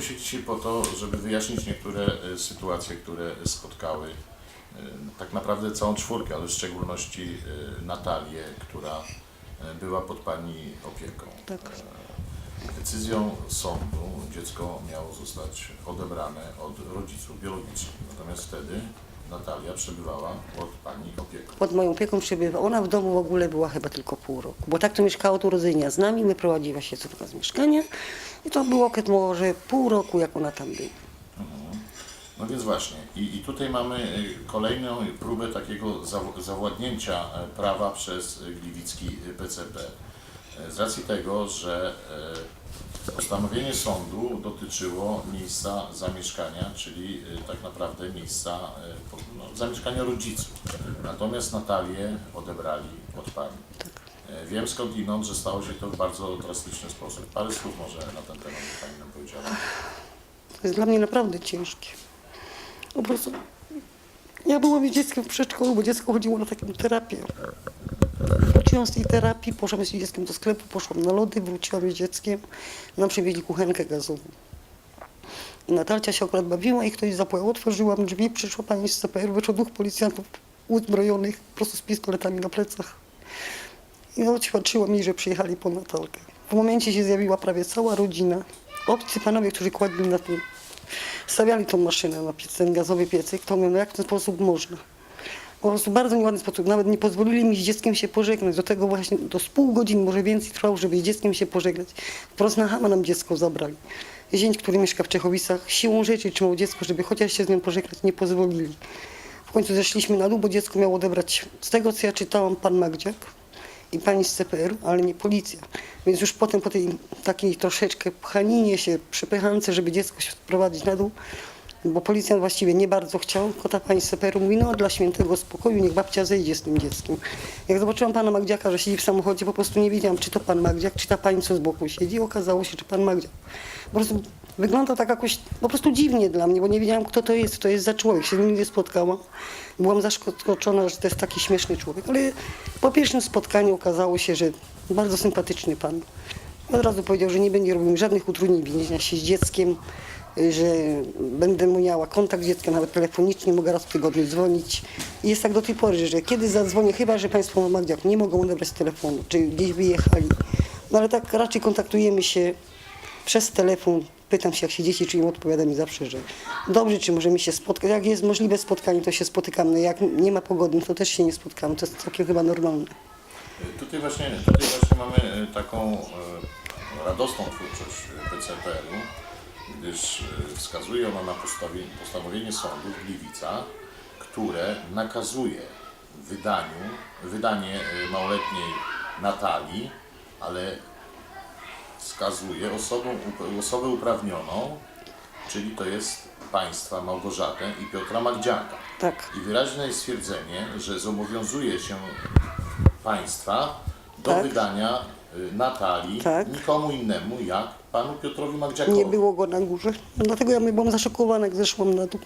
Zebraliśmy się dzisiaj po to, żeby wyjaśnić niektóre e, sytuacje, które spotkały e, tak naprawdę całą czwórkę, ale w szczególności e, Natalię, która e, była pod Pani opieką. Tak. E, Decyzją sądu dziecko miało zostać odebrane od rodziców biologicznych. Natomiast wtedy Natalia przebywała pod Pani opieką. Pod moją opieką przebywa. Ona w domu w ogóle była chyba tylko pół roku, bo tak to mieszkała od urodzenia z nami, wyprowadziła się córka z mieszkania i to był okres może pół roku, jak ona tam była. No więc właśnie, i, i tutaj mamy y, kolejną próbę takiego zaw- zawładnięcia e, prawa przez gliwicki PCP. E, Z racji tego, że e, postanowienie sądu dotyczyło miejsca zamieszkania, czyli y, tak naprawdę miejsca po- no, zamieszkania rodziców. Natomiast Natalię odebrali od pani. E, Wiem skądinąd, że stało się to w bardzo drastyczny sposób. Parę słów może na ten temat Pani nam powiedziała. To jest dla mnie naprawdę ciężkie. Po prostu ja byłam dzieckiem w przedszkolu, bo dziecko chodziło na taką terapię. Wróciłam z tej terapii, poszłam z dzieckiem do sklepu, poszłam na lody, wróciłam z dzieckiem. Nam przywieźli kuchenkę gazową. I Natalcia się akurat bawiła i ktoś zapłał. Otworzyłam drzwi, przyszła pani z CPR, wyszło dwóch policjantów uzbrojonych, po prostu z pistoletami na plecach. I oświadczyło mi, że przyjechali po Natalkę. W momencie się zjawiła prawie cała rodzina. Obcy panowie, którzy kładli na tym, stawiali tą maszynę na piec, ten gazowy piecyk, to mówią, no jak w ten sposób można? Po prostu bardzo nieładny sposób. Nawet nie pozwolili mi z dzieckiem się pożegnać. Do tego właśnie, z pół godziny, może więcej trwało, żeby z dzieckiem się pożegnać. Wprost na chama nam dziecko zabrali. Zięć, który mieszka w Czechowicach, siłą rzeczy trzymał dziecko, żeby chociaż się z nim pożegnać, nie pozwolili. W końcu zeszliśmy na dół, bo dziecko miało odebrać, z tego co ja czytałam, pan Magdziak i pani z CPR, ale nie policja. Więc już potem po tej takiej troszeczkę pchaninie się, przepychance, żeby dziecko się sprowadzić na dół, bo policjant właściwie nie bardzo chciał, tylko ta pani CPR mówi, no dla świętego spokoju niech babcia zejdzie z tym dzieckiem. Jak zobaczyłam pana Magdziaka, że siedzi w samochodzie, po prostu nie wiedziałam, czy to pan Magdziak, czy ta pani, co z boku siedzi. Okazało się, że pan Magdziak. Po prostu wygląda tak jakoś po prostu dziwnie dla mnie, bo nie wiedziałam, kto to jest, to jest za człowiek. Się z nim nie spotkałam. Byłam zaskoczona, że to jest taki śmieszny człowiek, ale po pierwszym spotkaniu okazało się, że bardzo sympatyczny pan. Od razu powiedział, że nie będzie robił żadnych utrudnień więzienia się z dzieckiem, że będę miała kontakt z dzieckiem, nawet telefonicznie, mogę raz w tygodniu dzwonić. I jest tak do tej pory, że kiedy zadzwonię, chyba że Państwo na Magdziak nie mogą odebrać telefonu, czy gdzieś wyjechali. No ale tak raczej kontaktujemy się przez telefon. Pytam się, jak się dzieci czują, odpowiada mi zawsze, że dobrze, czy możemy się spotkać. Jak jest możliwe spotkanie, to się spotykamy. No jak nie ma pogody, no to też się nie spotkamy. To jest całkiem chyba normalne. Tutaj właśnie, tutaj właśnie mamy e, taką e, radosną twórczość e, PCPR-u, gdyż e, wskazuje ona na postanowienie sądu w Gliwicach, które nakazuje wydaniu, wydanie e, małoletniej Natalii, ale wskazuje osobą, osobę uprawnioną, czyli to jest państwa Małgorzatę i Piotra Magdziaka. Tak. I wyraźne jest stwierdzenie, że zobowiązuje się państwa do Tak. wydania Natalii Tak. nikomu innemu jak panu Piotrowi Magdziakowi. Nie było go na górze. Dlatego ja byłam zaszokowana, jak zeszłam na dół.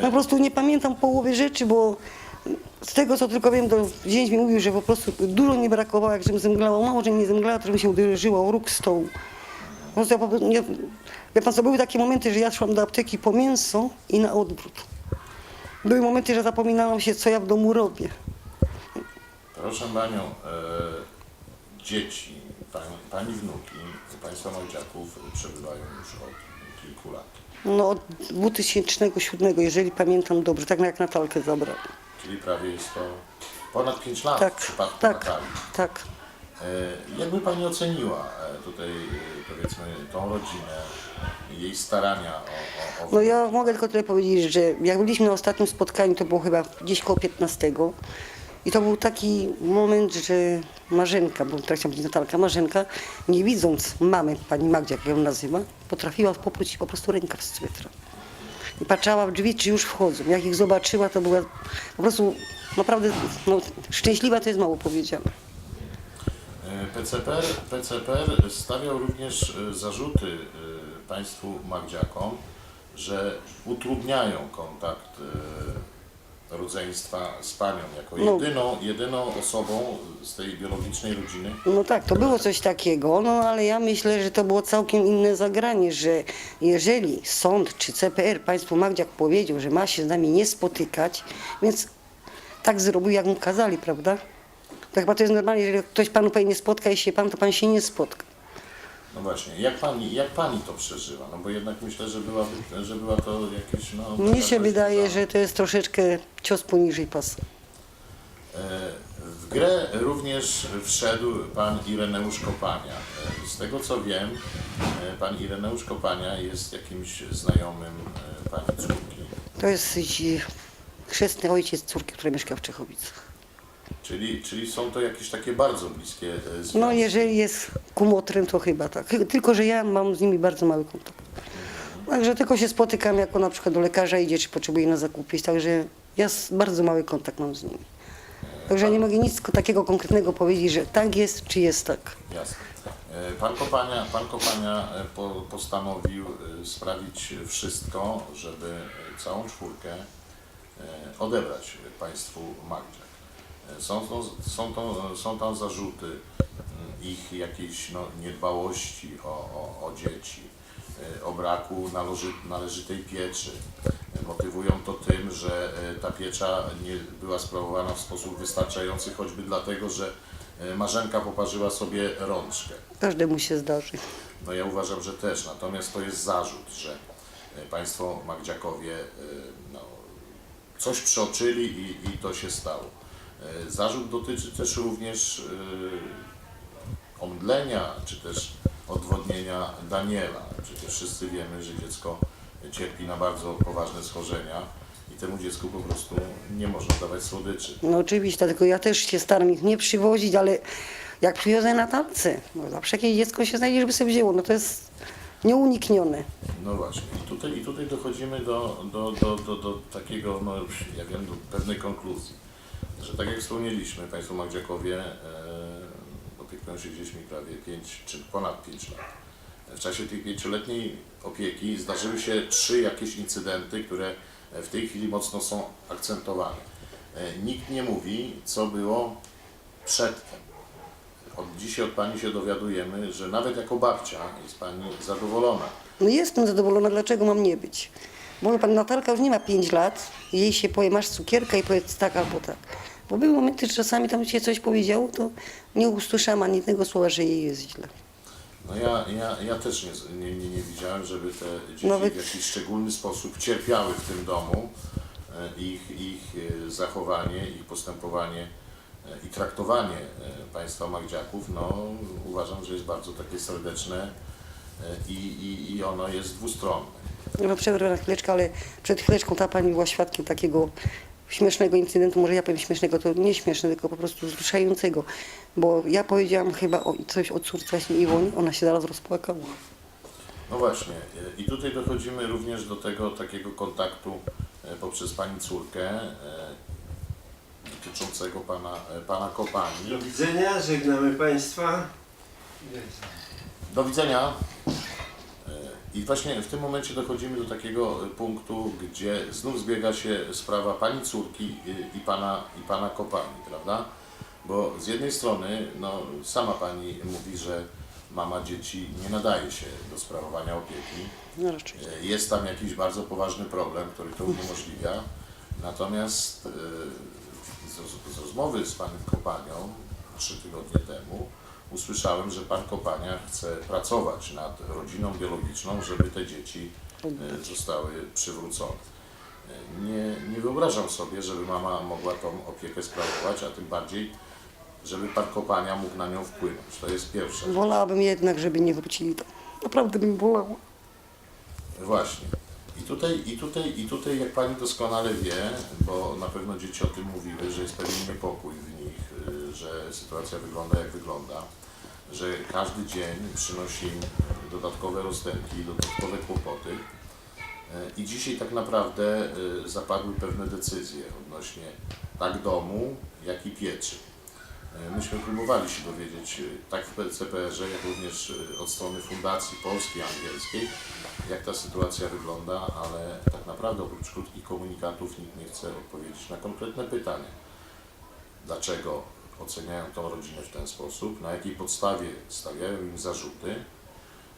Po prostu nie pamiętam połowy rzeczy, bo z tego co tylko wiem, to dzień mi mówił, że po prostu dużo nie brakowało, jak żebym zemdlała. Mało, że nie zemdlała, to żebym się uderzyła o róg stołu. Po prostu ja po prostu nie, wie pan co, były takie momenty, że ja szłam do apteki po mięso i na odwrót. Były momenty, że zapominałam się, co ja w domu robię. Proszę panią, e, dzieci, pani, pani wnuki państwa Magdziaków przebywają już od kilku lat. No od 2007, jeżeli pamiętam dobrze, tak jak Natalkę zabrali. Czyli prawie jest to ponad 5 lat w Tak, przypadku tak, Natalii. tak. E, Jakby Pani oceniła e, tutaj e, powiedzmy tą rodzinę, jej starania o, o, o No ja mogę tylko tyle powiedzieć, że jak byliśmy na ostatnim spotkaniu, to było chyba gdzieś koło 15 i to był taki moment, że Marzenka, bo tak chciałam powiedzieć Natalka, Marzenka, nie widząc mamy, pani Magdzie, jak ją nazywa, potrafiła poprócić po prostu rękaw z swetra. I patrzała w drzwi, czy już wchodzą. Jak ich zobaczyła, to była po prostu naprawdę no, szczęśliwa, to jest mało powiedziane. E, PCPR, PCPR stawiał również e, zarzuty e, państwu Magdziakom, że utrudniają kontakt rodzeństwa z panią, jako No. jedyną, jedyną osobą z tej biologicznej rodziny. No tak, to było coś takiego, no ale ja myślę, że to było całkiem inne zagranie, że jeżeli sąd czy CPR, państwo Magdziak powiedział, że ma się z nami nie spotykać, więc tak zrobił, jak mu kazali, prawda? To chyba to jest normalnie, jeżeli ktoś panu powie nie spotka, jeśli pan, to pan się nie spotka. No właśnie, jak pani, jak pani to przeżywa? No bo jednak myślę, że, byłaby, że była to jakieś, no... Mnie się wydaje, że to jest troszeczkę cios poniżej pasa. E, W grę również wszedł pan Ireneusz Kopania. E, Z tego co wiem, e, pan Ireneusz Kopania jest jakimś znajomym pani córki. To jest chrzestny ojciec córki, która mieszka w Czechowicach. Czyli, czyli są to jakieś takie bardzo bliskie e, związki. No jeżeli jest kumotrem, to chyba tak. Tylko, że ja mam z nimi bardzo mały kontakt. Także tylko się spotykam, jako na przykład do lekarza idzie, czy potrzebuje na zakupy. Także ja s- bardzo mały kontakt mam z nimi. Także nie mogę nic ko- takiego konkretnego powiedzieć, że tak jest, czy jest tak. Jasne. E, Pan Kopania, pan Kopania e, po, postanowił e, sprawić wszystko, żeby e, całą czwórkę e, odebrać państwu Magdziak. Są, to, są, to, są tam zarzuty mm, ich jakiejś no, niedbałości o, o, o dzieci, e, o braku należy, należytej pieczy. Motywują to tym, że e, ta piecza nie była sprawowana w sposób wystarczający, choćby dlatego, że e, Marzenka poparzyła sobie rączkę. Każdemu się zdarzy. No ja uważam, że też, natomiast to jest zarzut, że państwo Magdziakowie no, coś przeoczyli i, i to się stało. E, Zarzut dotyczy też również e, omdlenia, czy też odwodnienia Daniela. Przecież wszyscy wiemy, że dziecko cierpi na bardzo poważne schorzenia i temu dziecku po prostu nie można dawać słodyczy. No oczywiście, tylko ja też się staram ich nie przywozić, ale jak przywiozę na talce, no zawsze jakieś dziecko się znajdzie, żeby sobie wzięło. No to jest nieuniknione. No właśnie. I tutaj, i tutaj dochodzimy do, do, do, do, do takiego, no, ja wiem, do pewnej konkluzji, że tak jak wspomnieliśmy, Państwo Magdziakowie e, opiekują się dziećmi prawie 5 czy ponad 5 lat. W czasie tej pięcioletniej opieki zdarzyły się trzy jakieś incydenty, które w tej chwili mocno są akcentowane. E, Nikt nie mówi, co było przedtem. Od dzisiaj od Pani się dowiadujemy, że nawet jako babcia jest Pani zadowolona. No jestem zadowolona, dlaczego mam nie być. Bo pan Natalka już nie ma 5 lat, jej się powie, masz cukierka i powiedz tak albo tak. Bo były momenty, że czasami tam się coś powiedziało, to nie usłyszałam ani jednego słowa, że jej jest źle. No ja, ja, ja też nie, nie, nie, nie widziałem, żeby te dzieci Nawet- w jakiś szczególny sposób cierpiały w tym domu. E, Ich, ich e, zachowanie, ich postępowanie e, i traktowanie państwa Magdziaków, no uważam, że jest bardzo takie serdeczne i, i, i ono jest dwustronne. Ja przerwę na chwileczkę, ale przed chwileczką ta pani była świadkiem takiego śmiesznego incydentu, może ja powiem śmiesznego, to nie śmieszne, tylko po prostu wzruszającego. Bo ja powiedziałam chyba o, coś o córce właśnie Iwonie, ona się zaraz rozpłakała. No właśnie, i tutaj dochodzimy również do tego takiego kontaktu e, poprzez pani córkę e, dotyczącego pana, e, pana Kopani. Do widzenia, żegnamy Państwa. Do widzenia. E, I właśnie w tym momencie dochodzimy do takiego e, punktu, gdzie znów zbiega się sprawa pani córki i, i, pana, i pana Kopani, prawda? Bo z jednej strony, no, sama pani mówi, że mama dzieci nie nadaje się do sprawowania opieki. No raczej. E, Jest tam jakiś bardzo poważny problem, który to uniemożliwia. Natomiast e, z, z rozmowy z panem Kopanią trzy tygodnie temu usłyszałem, że pan Kopania chce pracować nad rodziną biologiczną, żeby te dzieci e, zostały przywrócone. E, Nie, nie wyobrażam sobie, żeby mama mogła tą opiekę sprawować, a tym bardziej, żeby pan Kopania mógł na nią wpłynąć. To jest pierwsze. Wolałabym jednak, żeby nie wrócili tam. Naprawdę bym bolało. Właśnie. I tutaj, i, tutaj, I tutaj, jak Pani doskonale wie, bo na pewno dzieci o tym mówiły, że jest pewien niepokój w nich, y, że sytuacja wygląda jak wygląda, że każdy dzień przynosi dodatkowe rozterki, dodatkowe kłopoty. Y, I dzisiaj tak naprawdę y, zapadły pewne decyzje odnośnie tak domu, jak i pieczy. E, Myśmy próbowali się dowiedzieć, e, tak w PCPR-ze, jak również e, od strony Fundacji Polskiej Angielskiej, jak ta sytuacja wygląda, ale tak naprawdę oprócz krótkich komunikatów nikt nie chce odpowiedzieć na konkretne pytanie. Dlaczego oceniają tą rodzinę w ten sposób, na jakiej podstawie stawiają im zarzuty,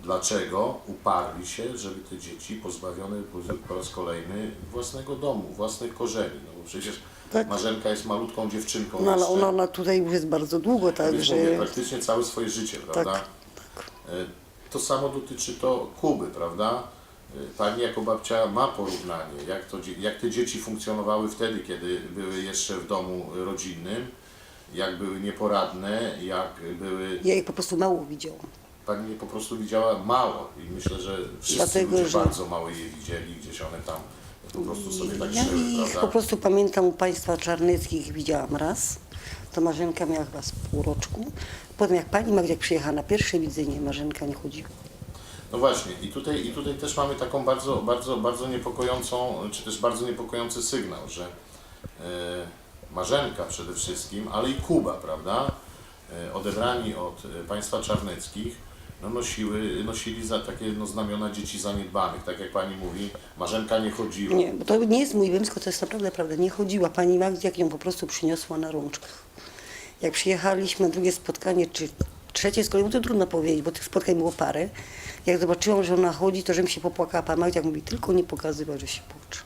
dlaczego uparli się, żeby te dzieci pozbawione były po raz kolejny własnego domu, własnych korzeni. No bo przecież Tak. Marzenka jest malutką dziewczynką No ale ona, ona tutaj już jest bardzo długo, tak, Więc że... mówię, praktycznie całe swoje życie, prawda? Tak, E, To samo dotyczy to Kuby, prawda? E, Pani jako babcia ma porównanie, jak, to, jak te dzieci funkcjonowały wtedy, kiedy były jeszcze w domu rodzinnym, jak były nieporadne, jak były... Ja ich po prostu mało widziałam. Pani je po prostu widziała mało i myślę, że wszyscy Dlatego, ludzie że- bardzo mało je widzieli, gdzieś one tam po prostu sobie tak Ja żyły, ich prawda? po prostu pamiętam u państwa czarneckich widziałam raz. To Marzenka miała chyba z pół roczku. Potem jak pani Magdziak przyjechała na pierwsze widzenie, Marzenka nie chodziła. No właśnie, i tutaj, i tutaj też mamy taką bardzo, bardzo, bardzo niepokojącą, czy też bardzo niepokojący sygnał, że e, Marzenka przede wszystkim, ale i Kuba, prawda, e, odebrani od e, państwa czarneckich, no nosiły, nosili za takie no, znamiona dzieci zaniedbanych, tak jak pani mówi, Marzenka nie chodziła. Nie, bo to nie jest mój wymysł, to jest naprawdę prawda. Nie chodziła. Pani Magdziak ją po prostu przyniosła na rączkach. Jak przyjechaliśmy na drugie spotkanie, czy trzecie z kolei, bo to trudno powiedzieć, bo tych spotkań było parę. Jak zobaczyłam, że ona chodzi, to żebym się popłakała. Pan Magdziak mówi, tylko nie pokazywać, że się płacze.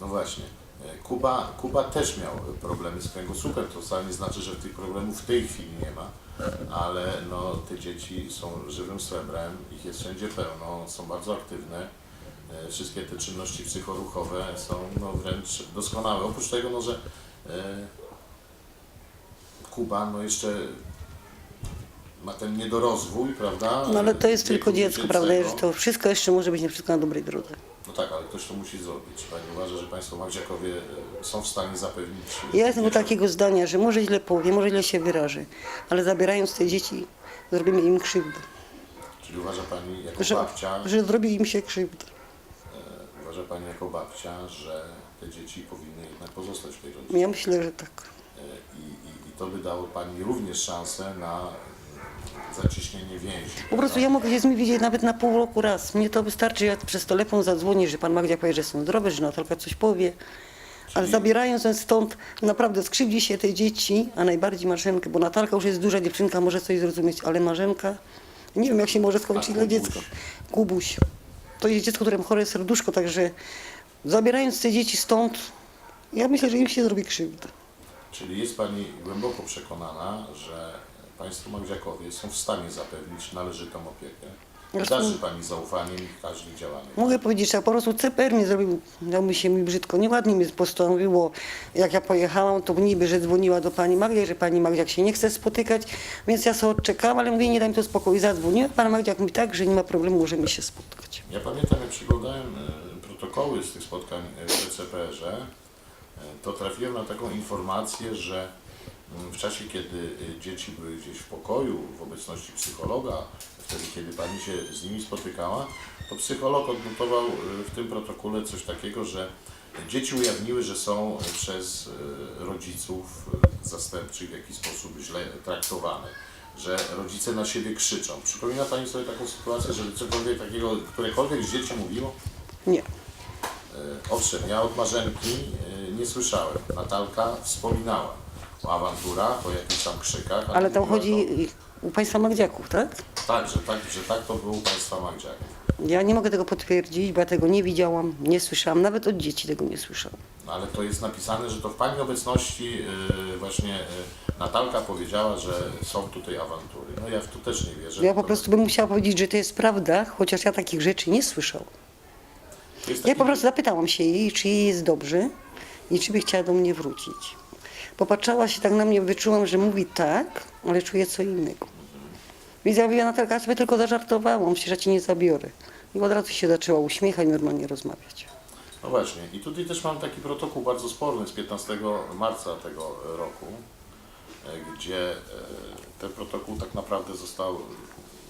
No właśnie. E, Kuba, Kuba też miał problemy z kręgosłupem. To wcale nie znaczy, że tych problemów w tej chwili nie ma, ale no, te dzieci są żywym srebrem, ich jest wszędzie pełno, są bardzo aktywne. E, Wszystkie te czynności psychoruchowe są no, wręcz doskonałe. Oprócz tego, no, że e, Kuba no, jeszcze ma ten niedorozwój, prawda? No ale to jest tylko dziecko, prawda? Że to wszystko jeszcze może być nie wszystko na dobrej drodze. Ktoś to musi zrobić. Pani uważa, że Państwo Magdziakowie e, są w stanie zapewnić... Ja jestem takiego zdania, że może źle powie, może źle się wyraży, ale zabierając te dzieci, zrobimy im krzywdę. Czyli uważa Pani jako Że, babcia, że zrobi im się krzywdę. e, uważa Pani jako babcia, że te dzieci powinny jednak pozostać w tej rodzinie. Ja myślę, że tak. E, I, i, I to by dało Pani również szansę na zacieśnienie więzi. Po prostu ja mogę się z nimi widzieć nawet na pół roku raz. Mnie to wystarczy, ja przez telefon zadzwonię, że pan Magdia powie, że są zdrowe, że Natalka coś powie. Ale zabierając ją stąd, naprawdę skrzywdzi się te dzieci, a najbardziej Marzenkę, bo Natalka już jest duża dziewczynka, może coś zrozumieć, ale Marzenka, nie wiem jak się może skończyć dla Kubuś? dziecka. Kubuś. To jest dziecko, którym chore serduszko, także zabierając te dzieci stąd, ja myślę, że im się zrobi krzywda. Czyli jest Pani głęboko przekonana, że Państwo Magdziakowie są w stanie zapewnić należytą opiekę. Darzy Pani zaufaniem w każdych działaniach. Mogę powiedzieć tak, po prostu CPR mnie zrobił, dał mi się mi brzydko, nieładnie mi postanowiło, jak ja pojechałam, to niby, że dzwoniła do pani Magdy, że pani Magdziak się nie chce spotykać, więc ja sobie odczekałam, ale mówię, nie daj mi to spokoju, zadzwoniła, pan Magdziak mówi tak, że nie ma problemu, możemy się spotkać. Ja pamiętam, jak przeglądałem e, protokoły z tych spotkań e, w PCPR-ze, e, to trafiłem na taką informację, że w czasie, kiedy e, dzieci były gdzieś w pokoju, w obecności psychologa, wtedy, kiedy pani się z nimi spotykała, to psycholog odnotował e, w tym protokole coś takiego, że dzieci ujawniły, że są przez e, rodziców zastępczych w jakiś sposób źle traktowane że rodzice na siebie krzyczą. Przypomina Pani sobie taką sytuację, żeby cokolwiek takiego, którekolwiek z dzieci mówiło? Nie. Owszem, ja od Marzenki nie słyszałem. Natalka wspominała o awanturach, o jakichś tam krzykach. Ale tam chodzi u państwa Magdziaków, tak? Tak, że tak, że tak to było u Państwa Magdziaków. Ja nie mogę tego potwierdzić, bo ja tego nie widziałam, nie słyszałam, nawet od dzieci tego nie słyszałam. No, ale to jest napisane, że to w Pani obecności e, właśnie e, Natalka powiedziała, że są tutaj awantury. No ja w to też nie wierzę. Ja po prostu bym musiała powiedzieć, że to jest prawda, chociaż ja takich rzeczy nie słyszałam. jest Ja taki- po prostu zapytałam się jej, czy jej jest dobrze i czy by chciała do mnie wrócić. Popatrzała się tak na mnie, wyczułam, że mówi tak, ale czuje co innego. Więc ja Natalka, ja sobie tylko zażartowałam, przecież ja cię nie zabiorę. I od razu się zaczęła uśmiechać, normalnie rozmawiać. No właśnie, i tutaj też mam taki protokół bardzo sporny z 15 marca tego roku, e, gdzie e, ten protokół tak naprawdę został,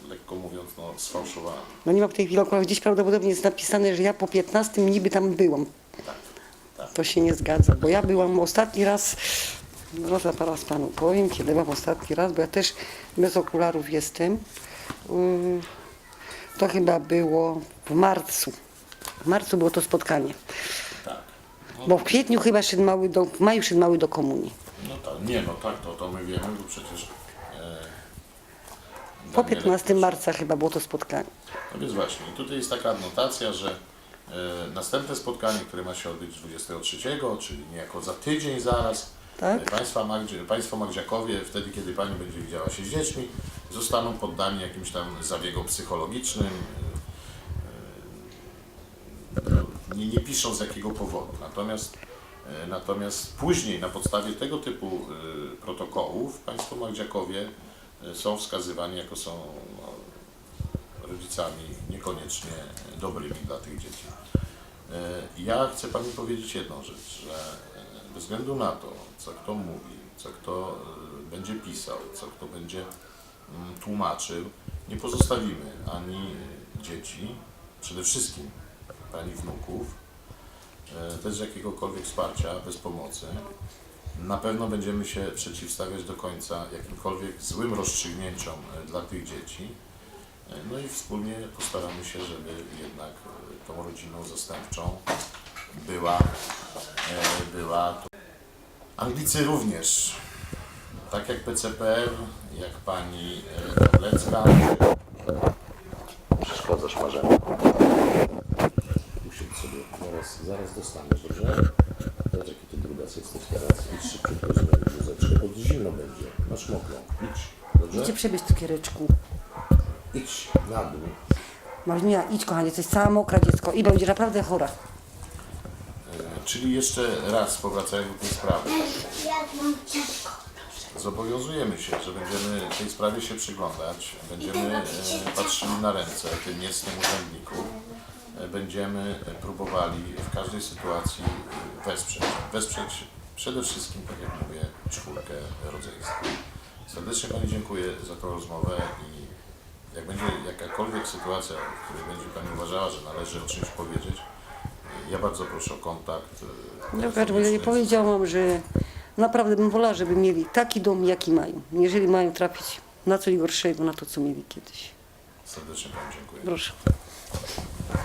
lekko mówiąc, no, sfałszowany. No nie ma w tej chwili akurat gdzieś prawdopodobnie jest napisane, że ja po 15 niby tam byłam. Tak, tak. To się nie zgadza, bo ja byłam ostatni raz No zaraz panu powiem, kiedy mam ostatni raz, bo ja też bez okularów jestem. Yy, To chyba było w marcu. W marcu było to spotkanie. Tak. No, Bo w kwietniu chyba szedł mały do, w maju szedł mały do komunii. no tak, nie, no tak, to, to my wiemy, bo przecież... E, Po Danielek 15 też- marca chyba było to spotkanie. No więc właśnie, i tutaj jest taka adnotacja, że e, następne spotkanie, które ma się odbyć 23, czyli niejako za tydzień zaraz, Tak. państwa Magdzie, Państwo Magdziakowie, wtedy kiedy Pani będzie widziała się z dziećmi, zostaną poddani jakimś tam zabiegom psychologicznym, e, e, nie, nie piszą z jakiego powodu. Natomiast, e, natomiast później na podstawie tego typu protokołów Państwo Magdziakowie są wskazywani jako są no, rodzicami niekoniecznie dobrymi dla tych dzieci. Ja chcę Pani powiedzieć jedną rzecz, że bez względu na to, co kto mówi, co kto e, będzie pisał, co kto będzie mm, tłumaczył, nie pozostawimy ani dzieci, przede wszystkim Pani wnuków, bez jakiegokolwiek wsparcia, bez pomocy. Na pewno będziemy się przeciwstawiać do końca jakimkolwiek złym rozstrzygnięciom e, dla tych dzieci. E, No i wspólnie postaramy się, żeby jednak tą rodziną zastępczą była, e, była. Anglicy również, tak jak PCPR, jak pani e, Kowlecka. Przeszkadzasz Marzena. Usiądź sobie, zaraz, zaraz dostaniesz, dobrze? Zobacz jaki ty brudas jesteś teraz. Idź szybciutko zmień bluzeczkę, bo zimno będzie. Masz mokrą. Idź, dobrze? Idźcie przebierz cukiereczku. Idź na dół. Malwina, idź kochanie, jesteś cała mokra dziecko i będziesz naprawdę chora. Czyli jeszcze raz powracając do tej sprawy. Zobowiązujemy się, że będziemy tej sprawie się przyglądać, będziemy e, patrzyli na ręce tym niecnym urzędników, e, będziemy e, próbowali w każdej sytuacji wesprzeć. Wesprzeć przede wszystkim, tak jak mówię, czwórkę rodzeństwa. Serdecznie Pani dziękuję za tą rozmowę i jak będzie jakakolwiek sytuacja, w której będzie Pani uważała, że należy o czymś powiedzieć, ja bardzo proszę o kontakt. e, No, bo ja powiedziałam, że naprawdę bym wolała, żeby mieli taki dom, jaki mają. Jeżeli mają trafić na coś gorszego, na to, co mieli kiedyś. Serdecznie Pani dziękuję. Proszę.